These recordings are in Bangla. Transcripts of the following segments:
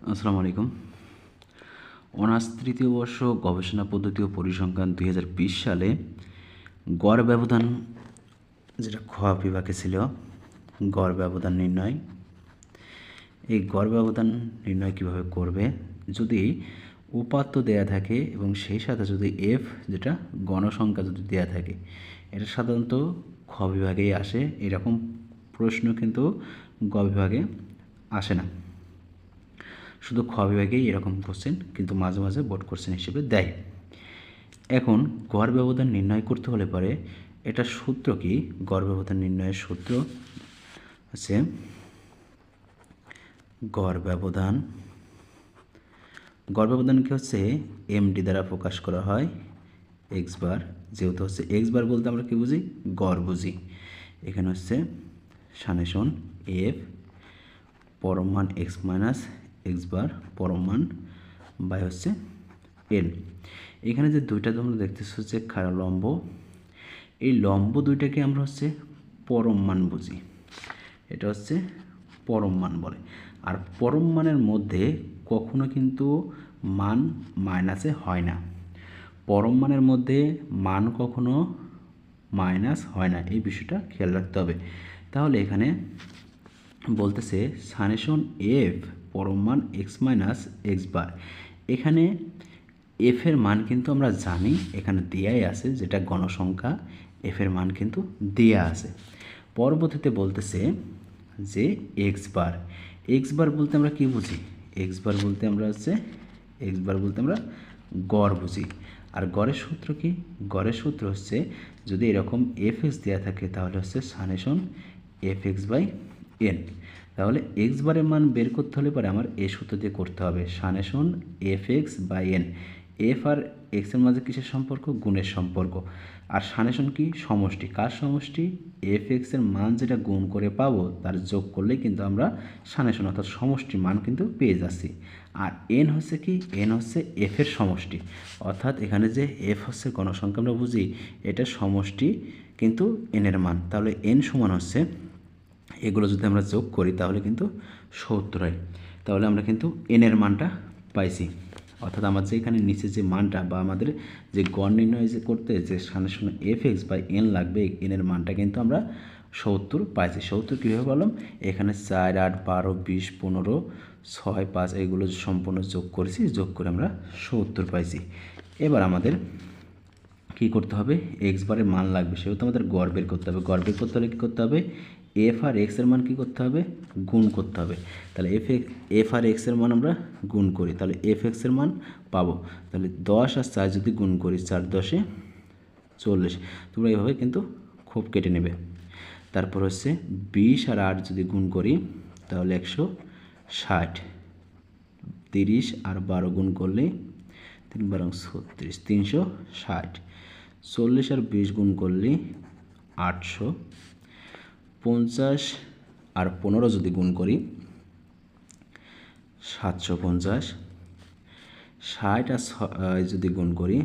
আসসালামু আলাইকুম। অনার্স তৃতীয় বর্ষ গবেষণা পদ্ধতি ও পরিসংখ্যান দুই হাজার বিশ সালে গড় ব্যবধান যেটা খ বিভাগে ছিল, গড় ব্যবধান নির্ণয়। এই গড় ব্যবধান নির্ণয় কীভাবে করবে? যদি উপাত্ত দেয়া থাকে এবং সেই সাথে যদি এফ যেটা গণসংখ্যা যদি দেয়া থাকে, এটা সাধারণত খ বিভাগেই আসে। এরকম প্রশ্ন কিন্তু গ বিভাগে আসে না। শুধু খ বিভাগেই এরকম কোশ্চেন কিন্তু মাঝে মাঝে বোর্ড কোশ্চেন হিসেবে দেয়। এখন, গড় ব্যবধান নির্ণয় করতে হলে পরে এটা সূত্র কি? গড় ব্যবধান নির্ণয়ের সূত্র হচ্ছে গড় ব্যবধান। গড় ব্যবধান কি হচ্ছে এমডি দ্বারা প্রকাশ করা হয় এক্স বার যেহেতু হচ্ছে এক্স বার বলতে আমরা কি বুঝি? গড় বুঝি। এখানে হচ্ছে সানেশন এফ পরম মান এক্স মাইনাস এক্স বার পরম মান বাই হচ্ছে এন এখানে যে দুইটা তোমরা দেখতেছো হচ্ছে খাড়া লম্ব। এই লম্ব দুইটাকে আমরা হচ্ছে পরম মান বুঝি। এটা হচ্ছে পরম মান বলে। আর পরম মানের মধ্যে কখনো কিন্তু মান মাইনাসে হয় না। পরম মানের মধ্যে মান কখনো মাইনাস হয় না। এই বিষয়টা খেয়াল রাখতে হবে। তাহলে এখানে বলতেছে সানেশন এফ পরম মান এক্স মাইনাস এক্স বার এখানে এফের মান কিন্তু আমরা জানি, এখানে দেয়াই আছে যেটা গণসংখ্যা এফের মান কিন্তু দেয়া আছে। পরবর্তীতে বলতেছে যে এক্স বার এক্স বার বলতে আমরা কি বুঝি? এক্স বার বলতে আমরা হচ্ছে এক্স বার বলতে আমরা গড় বুঝি। আর গড়ের সূত্র কি? গড়ের সূত্র হচ্ছে যদি এরকম এফ এক্স দেওয়া থাকে তাহলে হচ্ছে summation f x by n তাহলে এক্স বারের মান বের করতে হলে পরে আমার এ সূত্র দিয়ে করতে হবে summation f x by n f আর এক্সের মাঝে কিসের সম্পর্ক? গুণের সম্পর্ক। আর সানেশন কি? সমষ্টি। কার সমষ্টি? এফ এক্সের মান যেটা গুণ করে পাবো তার যোগ করলে কিন্তু আমরা সানেশন অর্থাৎ সমষ্টি মান কিন্তু পেয়ে যাচ্ছি। আর এন হচ্ছে কি? এন হচ্ছে এফের সমষ্টি। অর্থাৎ এখানে যে এফ হচ্ছে গণসংখ্যা আমরা বুঝি, এটা সমষ্টি কিন্তু এনের মান। তাহলে এন সমান হচ্ছে এগুলো যদি আমরা যোগ করি, তাহলে কিন্তু সত্তর হয়। তাহলে আমরা কিন্তু এনের মানটা পাইছি। অর্থাৎ আমার যে এখানে নিচে যে মানটা বা আমাদের যে গড় নির্ণয় যে করতে যে সামনে সামনে এফ এক্স বা এন লাগবে এনের মানটা কিন্তু আমরা সত্তর পাইছি। সত্তর কীভাবে বললাম এখানে চার, আট, বারো, বিশ, পনেরো, ছয়, পাঁচ, এগুলো সম্পূর্ণ যোগ করেছি, যোগ করে আমরা সত্তর পাইছি। এবার আমাদের কী করতে হবে? এক্স বারের মান লাগবে, সেহেতু আমাদের গড় বের করতে হবে। গড় বের করতে হলে কী করতে হবে? এফ আর এক্সের মান কী করতে হবে? গুণ করতে হবে। তাহলে এফ এফ আর এক্সের মান আমরা গুণ করি। তাহলে এফ এক্সের মান পাবো। তাহলে দশ আর চার যদি গুণ করি, চার দশে চল্লিশ, তোমরা এইভাবে কিন্তু খুব কেটে নেবে। তারপর হচ্ছে বিশ আর আট যদি গুণ করি, তাহলে একশো ষাট। তিরিশ আর বারো গুণ করলে তিন বারো ছত্রিশ, তিনশো ষাট। চল্লিশ আর বিশ গুণ করলে আটশো পঞ্চাশ আর পনেরো যদি গুণ করি, সাতশো পঞ্চাশ। ষাট আর ছয় যদি গুণ করি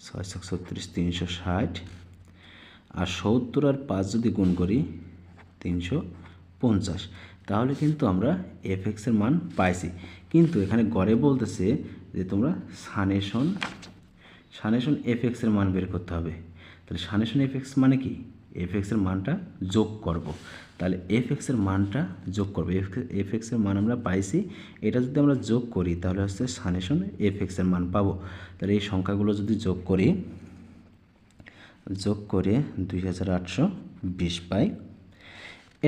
ছয়শো ছত্রিশ, তিনশো ষাট। আর সত্তর আর পাঁচ যদি গুণ করি, তিনশো পঞ্চাশ। তাহলে কিন্তু আমরা এফ এক্সের মান পাইছি। কিন্তু এখানে গড়ে বলতেছে যে তোমরা সানেশন সানেশন এফ এক্সের মান বের করতে হবে। তাহলে সানেশন এফ এক্স মানে কি? এফ এক্সের মানটা যোগ করব। তাহলে এফ এক্সের মানটা যোগ করব। এফ এফ এক্সের মান আমরা পাইছি। এটা যদি আমরা যোগ করি, তাহলে হচ্ছে সানেশন এফ এক্সের মান পাবো। তাহলে এই সংখ্যাগুলো যদি যোগ করি, যোগ করে দুই হাজার আটশো বিশ পাই।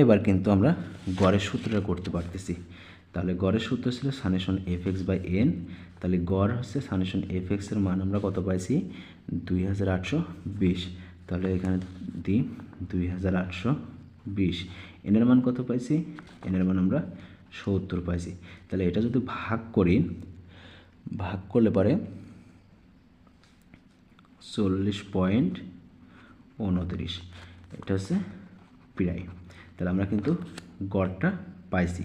এবার কিন্তু আমরা গড়ের সূত্রটা করতে পারতেছি। তাহলে গড়ের সূত্র ছিল summation f x by n তাহলে গড় হচ্ছে সানেশন এফ এক্সের মান আমরা কত পাইছি? দুই হাজার আটশো বিশ। তাহলে এখানে দিই দুই হাজার আটশো বিশ। এনের মান কত পাইছি? এনের মান আমরা সত্তর পাইছি। তাহলে এটা যদি ভাগ করি, ভাগ করলে পরে চল্লিশ পয়েন্ট উনত্রিশ এটা হচ্ছে প্রায় তাহলে আমরা কিন্তু গড়টা পাইছি।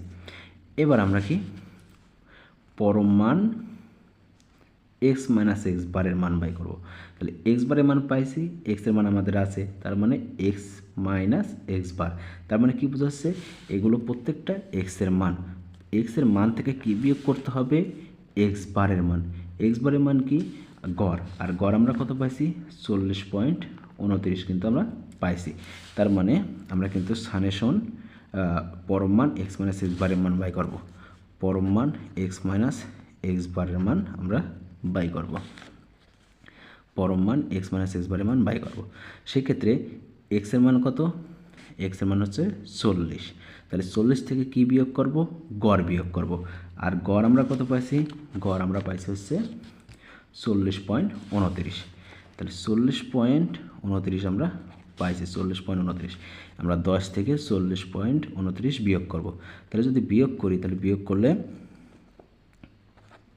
এবার আমরা কি পরম মান এক্স মাইনাস এক্স বারের মান বাই করব। তাহলে এক্স বারের মান পাইছি এক্সের মান আমাদের আছে, তার মানে এক্স মাইনাস এক্স বার। তার মানে কী বোঝাচ্ছে? এগুলো প্রত্যেকটা এক্সের মান। এক্সের মান থেকে কী বিয়োগ করতে হবে? এক্স বারের মান। এক্স বারের মান কি? গড়। আর গড় আমরা কত পাইছি? চল্লিশ পয়েন্ট উনত্রিশ কিন্তু আমরা পাইছি। তার মানে আমরা কিন্তু সানেশন পরম মান এক্স মাইনাস এক্স বারের মান বাই করব। পরম মান এক্স মাইনাস এক্স বারের মান আমরা বাই করব। পরম মান এক্স মাইনাস এক্স বারের মান বাই করব। সেক্ষেত্রে এক্সের মান কত? এক্সের মান হচ্ছে চল্লিশ। তাহলে চল্লিশ থেকে কি বিয়োগ করব? গড় বিয়োগ করব। আর গড় আমরা কত পাইছি? গড় আমরা পাইছি হচ্ছে চল্লিশ পয়েন্ট উনত্রিশ। তাহলে চল্লিশ পয়েন্ট উনত্রিশ আমরা পাইছি, চল্লিশ পয়েন্ট উনত্রিশ। আমরা দশ থেকে চল্লিশ পয়েন্ট উনত্রিশ বিয়োগ করব। তাহলে যদি বিয়োগ করি, তাহলে বিয়োগ করলে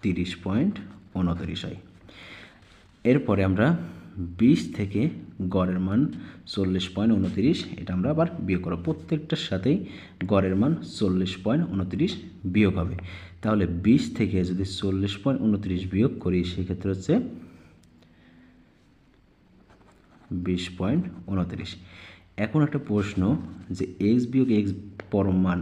তিরিশ পয়েন্ট উনত্রিশ হয় এরপরে আমরা বিশ থেকে গড়ের মান চল্লিশ পয়েন্ট উনত্রিশ, এটা আমরা আবার বিয়োগ করব। প্রত্যেকটার সাথেই গড়ের মান চল্লিশ পয়েন্ট উনত্রিশ বিয়োগ হবে। তাহলে বিশ থেকে যদি চল্লিশ পয়েন্ট উনত্রিশ বিয়োগ করি, সেক্ষেত্রে হচ্ছে বিশ পয়েন্ট উনত্রিশ। এখন একটা প্রশ্ন যে এক্স বিয়োগ এক্স পরম মান,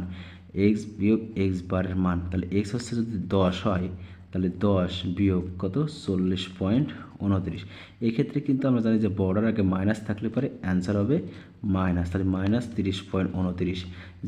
এক্স বিয়োগ এক্স বারের মান, তাহলে এক্স হচ্ছে যদি দশ হয় তাহলে দশ বিয়োগ কত? চল্লিশ পয়েন্ট উনত্রিশ। এক্ষেত্রে কিন্তু আমরা জানি যে বর্ডার আগে মাইনাস থাকলে পরে অ্যান্সার হবে মাইনাস তাহলে মাইনাস তিরিশ পয়েন্ট উনত্রিশ।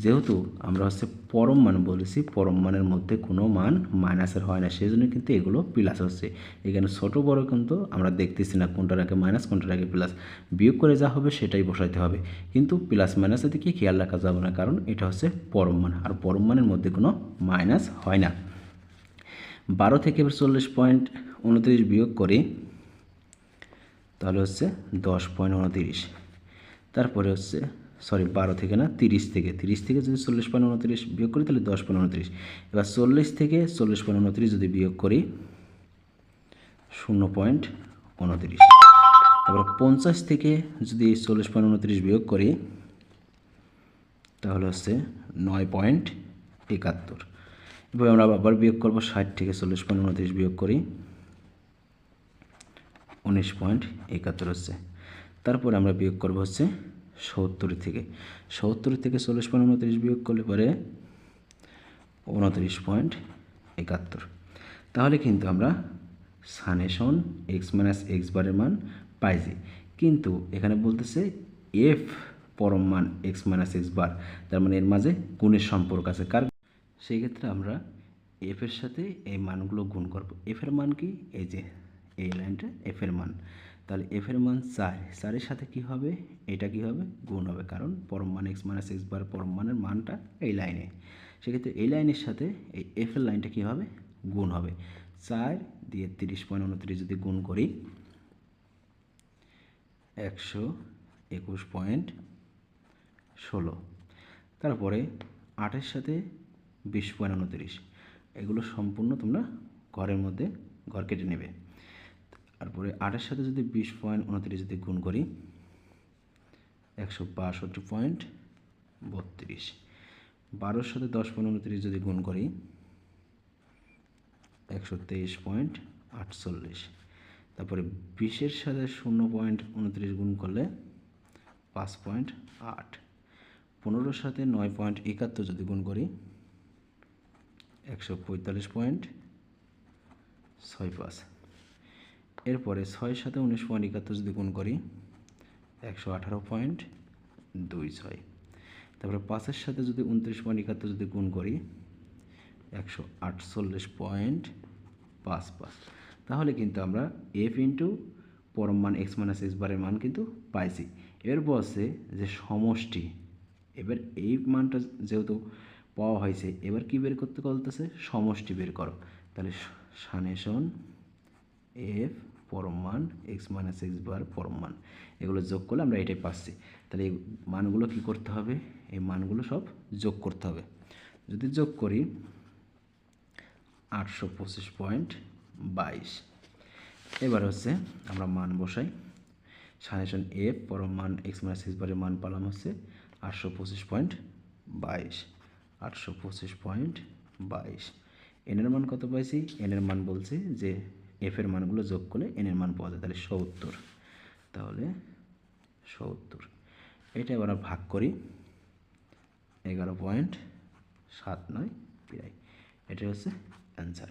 যেহেতু আমরা হচ্ছে পরম মান বলেছি, পরম মানের মধ্যে কোনো মান মাইনাসের হয় না সেই জন্য কিন্তু এগুলো প্লাস হচ্ছে। এখানে ছোট বড় কিন্তু আমরা দেখতেছি না কোনটার আগে মাইনাস কোনটার আগে প্লাস বিয়োগ করে যা হবে সেটাই বসাইতে হবে। কিন্তু প্লাস মাইনাসের দিকে খেয়াল রাখা যাবে না, কারণ এটা হচ্ছে পরম মান। আর পরম মানের মধ্যে কোনো মাইনাস হয় না। বারো থেকে চল্লিশ পয়েন্ট উনত্রিশ বিয়োগ করি, তাহলে হচ্ছে দশ পয়েন্ট উনত্রিশ। তারপরে হচ্ছে সরি বারো থেকে না, তিরিশ থেকে তিরিশ থেকে যদি চল্লিশ পয়েন্ট উনত্রিশ বিয়োগ করি, তাহলে দশ পয়েন্ট উনত্রিশ। এবার চল্লিশ থেকে চল্লিশ পয়েন্ট উনত্রিশ যদি বিয়োগ করি, শূন্য পয়েন্ট উনত্রিশ। তারপর পঞ্চাশ থেকে যদি চল্লিশ পয়েন্ট উনত্রিশ বিয়োগ করি, তাহলে হচ্ছে নয় পয়েন্ট একাত্তর। এবার আমরা আবার বিয়োগ করব ষাট থেকে চল্লিশ পয়েন্ট উনত্রিশ বিয়োগ করি। উনিশ পয়েন্ট একাত্তর হচ্ছে। তারপরে আমরা বিয়োগ করব হচ্ছে সত্তর থেকে। সত্তর থেকে চল্লিশ পয়েন্ট উনত্রিশ বিয়োগ করলে পরে উনত্রিশ পয়েন্ট একাত্তর। তাহলে কিন্তু আমরা সানেশন এক্স মাইনাস এক্স বারের মান পাইছি। কিন্তু এখানে বলতেছে এফ পরম মান এক্স মাইনাস এক্স বার। তার মানে এর মাঝে গুণের সম্পর্ক আছে। কার সেই ক্ষেত্রে আমরা এফ এর সাথে এই মানগুলো গুণ করব। এফ এর মান কি? এই যে, এই লাইনটা এফ এর মান। তাহলে এফ এর মান চার। চারের সাথে কি হবে? এটা কি হবে? গুণ হবে, কারণ পরম মান এক্স মাইনাস এক্স বার পরম মানের মানটা এই লাইনে। সেক্ষেত্রে এই লাইনের সাথে এই এফ এর লাইনটা কী হবে? গুণ হবে। চার দিয়ে তিরিশ পয়েন্ট উনত্রিশ যদি গুণ করি, একশো একুশ পয়েন্ট ষোলো। তারপরে আটের সাথে বিশ পয়েন্ট উনত্রিশ। এগুলো সম্পূর্ণ তোমরা ঘরের মধ্যে ঘর কেটে নেবে। তারপরে আটের সাথে যদি বিশ পয়েন্ট উনত্রিশ যদি গুণ করি, একশো বাষট্টি পয়েন্ট বত্রিশ। বারোর সাথে দশ পয়েন্ট উনত্রিশ যদি গুণ করি, একশো তেইশ পয়েন্ট আটচল্লিশ। তারপরে বিশের সাথে শূন্য পয়েন্ট উনত্রিশ গুণ করলে পাঁচ পয়েন্ট আট। পনেরোর সাথে নয় পয়েন্ট একাত্তর যদি গুণ করি একশো পঁয়তাল্লিশ পয়েন্ট ছয় পাঁচ। এরপরে ছয়ের সাথে উনিশ পয়েন্ট একাত্তর যদি গুণ করি, একশো আঠারো পয়েন্ট দুই ছয়। তারপরে পাঁচের সাথে যদি উনত্রিশ পয়েন্ট একাত্তর যদি গুণ করি, একশো আটচল্লিশ পয়েন্ট পাঁচ পাঁচ। তাহলে কিন্তু আমরা এফ ইন্টু পরম মান এক্স মাইনাস এক্স বারের মান কিন্তু পাইছি। এর বসে যে সমষ্টি, এবার এই মানটা যেহেতু পাওয়া হয়েছে। এবার কি বের করতে বলতেছে? সমষ্টি বের করো। তাহলে সানেশন এফ পরম মান এক্স মাইনাস এক্স বার পরম মান এগুলো যোগ করলে আমরা এটাই পাচ্ছি। তাহলে এই মানগুলো কি করতে হবে? এই মানগুলো সব যোগ করতে হবে। যদি যোগ করি, আটশো পঁচিশ পয়েন্ট বাইশ। এবার হচ্ছে আমরা মান বসাই। সানেশন এফ পরম মান এক্স মাইনাস এক্স বারের মান পালাম হচ্ছে আটশো পঁচিশ পয়েন্ট বাইশ। আটশো পঁচিশ পয়েন্ট বাইশ। এনের মান কত পাইছি? এনের মান বলছি যে এফের মানগুলো যোগ করলে এনের মান পাওয়া যায়, তাহলে সত্তর। তাহলে সত্তর। এটা আমরা ভাগ করি। এগারো পয়েন্ট সাত নয় প্রায় এটা হচ্ছে অ্যান্সার